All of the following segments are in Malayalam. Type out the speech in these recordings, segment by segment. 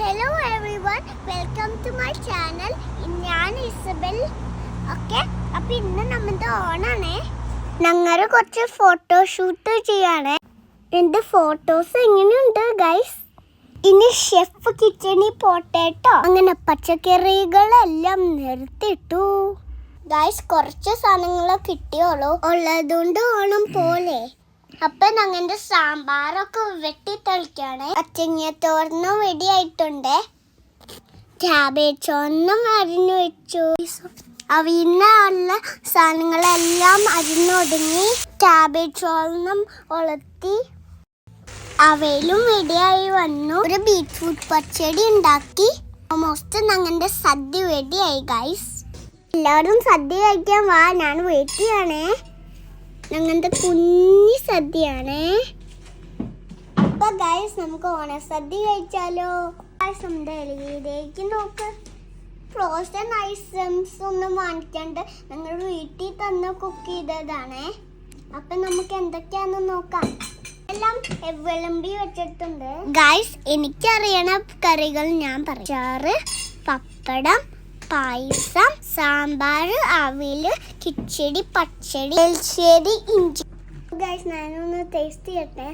Hello everyone welcome to my channel ഞാൻ ഇസബൽ ഓക്കെ അപ്പൊ ഇന്ന് നമ്മുടെ ഓണാണേ. ഞങ്ങൾ കുറച്ച് ഫോട്ടോ ഷൂട്ട് ചെയ്യാണേ. എന്റെ ഫോട്ടോസ് എങ്ങനെയുണ്ട് ഗൈസ് ഇനി ഷെഫ് കിച്ചണിൽ പോട്ടേട്ടോ അങ്ങനെ പച്ചക്കറികളെല്ലാം നിർത്തിട്ടു. ഗൈസ് കുറച്ച് സാധനങ്ങളെ കിട്ടിയോളൂ. ഉള്ളതുകൊണ്ട് ഓണം പോലെ. അപ്പൊ ഞങ്ങന്റെ സാമ്പാറൊക്കെ വെട്ടി തളിക്കാണ്. അച്ചങ്ങത്തോർന്നും റെഡി ആയിട്ടുണ്ട്. ക്യാബേജ് ഒന്നും അരിഞ്ഞു വെച്ചു അവിനുള്ള സാധനങ്ങളെല്ലാം അരിഞ്ഞൊടുങ്ങി ക്യാബേജ് ഒന്നും ഒളത്തി. അവയിലും വെടിയായി വന്നു. ഒരു ബീറ്റ്റൂട്ട് പച്ചടി ഉണ്ടാക്കി. ഓൾമോസ്റ്റ് ഞങ്ങളുടെ സദ്യ വെടിയായി ഗൈസ് എല്ലാവരും സദ്യ കഴിക്കാൻ വാ. ഞാൻ വെയിറ്റ് ചെയ്യണേ. ഞങ്ങളുടെ കുഞ്ഞി സദ്യയാണേ. അപ്പൊ ഗൈസ് നമുക്ക് ഓണ സദ്യ കഴിച്ചാലോ ഗൈസ് നോക്ക്. ഫ്രോസൺ ഐറ്റംസ് ഒന്നും വാങ്ങിക്കാണ്ട് ഞങ്ങൾ വീട്ടിൽ തന്നെ കുക്ക് ചെയ്തതാണേ. അപ്പൊ നമുക്ക് എന്തൊക്കെയാണെന്ന് നോക്കാം. എല്ലാം വെച്ചിട്ടുണ്ട്. ഗൈസ് എനിക്കറിയണ കറികൾ ഞാൻ പറയാറ് പപ്പടം പായസം സാമ്പാർ അവിൽ കിച്ചടി പച്ചടി എൽശ്ശേരി ഇഞ്ചി. ഗൈസ് ഞാനൊന്ന് ടേസ്റ്റ് ചെയ്യട്ടെ.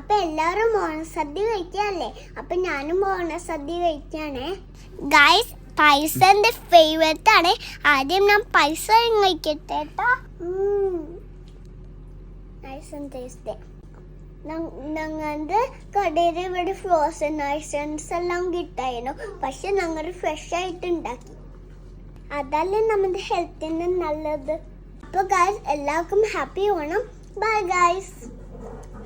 അപ്പൊ എല്ലാവരും ഓണസദ്യ കഴിക്കാല്ലേ അപ്പൊ ഞാനും ഓണസദ്യ കഴിക്കാണേ ഗൈസ് പൈസ എന്റെ ഫേവറേറ്റ് ആണ്. ആദ്യം ഞാൻ പൈസ കഴിക്കട്ടെ കേട്ടോ നൈസ് ടേസ്റ്റ് ഞങ്ങളുടെ കടയിൽ ഇവിടെ ഫ്രോസൺ ഐസൻസ് എല്ലാം കിട്ടായിരുന്നു. പക്ഷെ ഞങ്ങൾ ഫ്രഷ് ആയിട്ട് ഉണ്ടാക്കി. അതല്ലേ നമ്മുടെ ഹെൽത്തിന് നല്ലത്. അപ്പോൾ ഗായ്സ് എല്ലാവർക്കും ഹാപ്പി ഓണം ബൈ ഗായ്സ്